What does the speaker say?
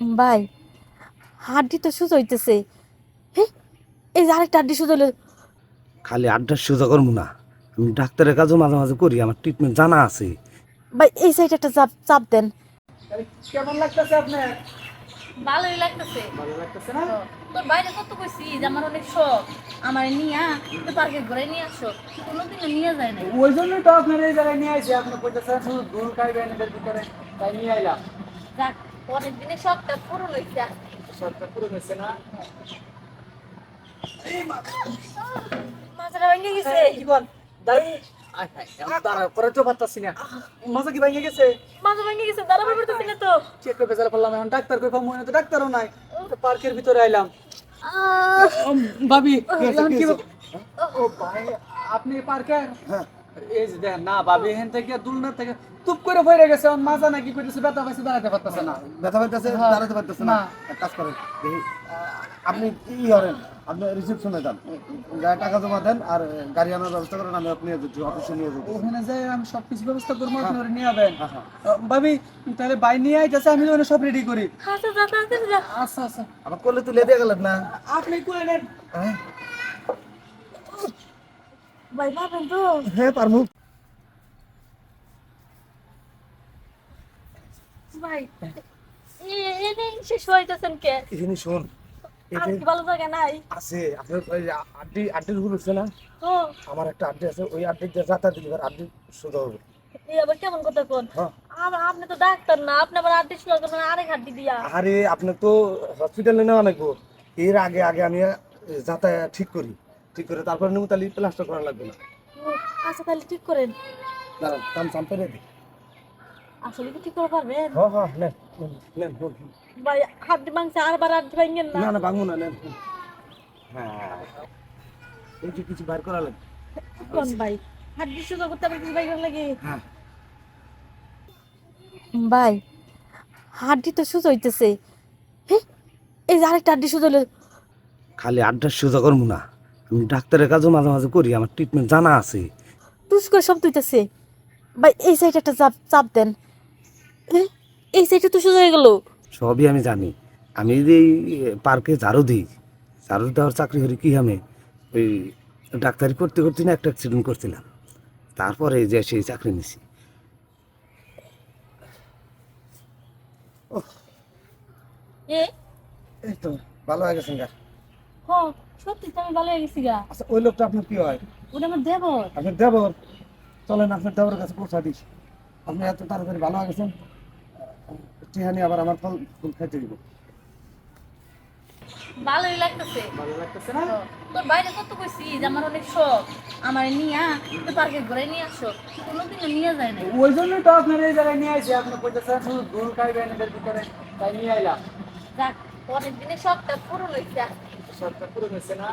ভাই হাড্ডি তো সুজ হইতেছে। এই যে আরেকটা হাড্ডি সুজ হইল খালি আড্ডার সোজা করব না। আমি ডাক্তারের কাজও মাঝে মাঝে করি আমার ট্রিটমেন্ট জানা আছে। ভাই এই সাইডে একটা চাপ চাপ দেন। কেমন লাগতেছে আপনার? ভালোই লাগতেছে। ভালো লাগতেছে না? তোর বাইরে কত কইছি? যে আমার অনেক শখ। আমার নিয়া তো পার্কে ঘুরে নিয়ে আসো। কোনোদিন নিয়ে যায় না ওই জন্যই তো আপনার এই জায়গায় নিয়ে আসি আপনি কইতেছেন শুধু দূর খাইবেন এদের ভিতরে। তাই নিয়ে আইলাম। যাক পরের দিনে শখটা পূরণ হয়েছে সবটা পুরো হয়েছে না? মাথাটা ভেঙে গেছে। কি বল? দাঁড়ি। হায় ডাক্তারও নাই। পার্কের ভিতরে আইলাম। আহ, ভাবি কি আপনি পার্কে এই যে দেখেন না ভাবি এখান থেকে দুলনা থেকে তুপ করে পড়ে গেছে এখন মাজা নাকি কইতেছে ব্যথা পাইছে দাঁড়াতে পারতেছে না। ব্যথা পাইতেছে হ্যাঁ। দাঁড়াতে পারতেছে না। না। এক কাজ করেন দেখি আপনি ই করেন? আপনি রিসিপশনে যান। গায়ে টাকা জমা দেন আর গাড়ি আনার ব্যবস্থা করেন আমি আপনি অফিসে নিয়ে যাব ওখানে যাই আমি সব কিছু ব্যবস্থা করব আপনি ওরা নিয়ে যাবেন। হ্যাঁ, হ্যাঁ। ভাবি তাহলে বাই নিয়ে আইতেছে আমি ওখানে সব রেডি করি। আচ্ছা তাড়াতাড়ি যা আচ্ছা। আচ্ছা আমার করলে তুলে দিয়ে গেলেন না। আপনি করে নেন? হ্যাঁ। ভাই পাবেন তো। হ্যাঁ পারব। ভাই এ- শেষ হইতেছেন কে? এখানে শোন ভালো জায়গা নাই? আছে আপনার ওই আড্ডি আড্ডির হুল হচ্ছে না? আমার একটা আড্ডি আছে ওই আড্ডি যাতায়াত দিলে এবার আড্ডি সোজা হবে। আবার কেমন কথা কোন? হ্যাঁ। আপনি তো ডাক্তার না আপনি আবার করবেন আরেক দিয়া। আরে আপনি তো হসপিটালে নেওয়া লাগবো। এর আগে আগে আমি যাতায়াত ঠিক করি। ঠিক করে তারপর নেব তাহলে প্লাস্টার করা লাগবে না। আচ্ছা তাহলে ঠিক করেন। দাঁড়ান দাম চাম পেরে দিই। আসলে কি ঠিক করে পারবেন? হ্যাঁ হ্যাঁ নেন নেন। ভাই হাড্ডি মাংস আরবার হাড্ডি ভাঙেন না। না না ভাঙবো না নেন। হ্যাঁ। এই যে কিছু বার করা লাগবে। কোন ভাই? হাড্ডি সুযোগ করতে আবার কিছু ভাই লাগে? হ্যাঁ। ভাই হাড্ডি তো সুজ হইতেছে। এই যে আরেকটা হাড্ডি সুজ হইল খালি আড্ডা সোজা করব না। আমি ডাক্তারের কাজও মাঝে মাঝে করি আমার ট্রিটমেন্ট জানা আছে। টুস করে শব্দ হইতেছে ভাই এই সাইডে একটা চাপ চাপ দেন। হ্যাঁ এই সাইডে তো সুজ হয়ে গেল। সবই আমি জানি। আমি যদি এই পার্কে ঝাড়ু দিই ঝাড়ু দেওয়ার চাকরি করি কি আমি ওই ডাক্তারি করতে করতে না একটা অ্যাক্সিডেন্ট করছিলাম। তারপরে যে সেই চাকরি নিছি। এ? এই তো ভালো হয়ে গেছেন গা হ সত্যি তো আমি ভালো হয়ে গেছি গা। আচ্ছা ওই লোকটা আপনার কি হয়? ওটা আমার দেবর। আপনার দেবর? চলেন আপনার দেবরের কাছে পৌঁছা দিস আপনি এত তাড়াতাড়ি ভালো হয়ে গেছেন টিহানি আবার আমার ফল ফুল খাইতে দিব। ভালোই লাগতেছে। ভালো লাগতেছে না? তোর বাইরে কত কইছি যে আমার অনেক শখ। আমার নিয়া তো পার্কে ঘুরে নিয়ে আসো। কোনোদিন নিয়ে যায় না ওই জন্যই তো আপনার এই জায়গায় নিয়ে আসি আপনি কইতেছেন শুধু দূর খাইবেন ভিতরে তাই নিয়ে আইলাম। যাক পরের দিনে সবটা পুরো হয়েছে সবটা পুরো হয়েছে না?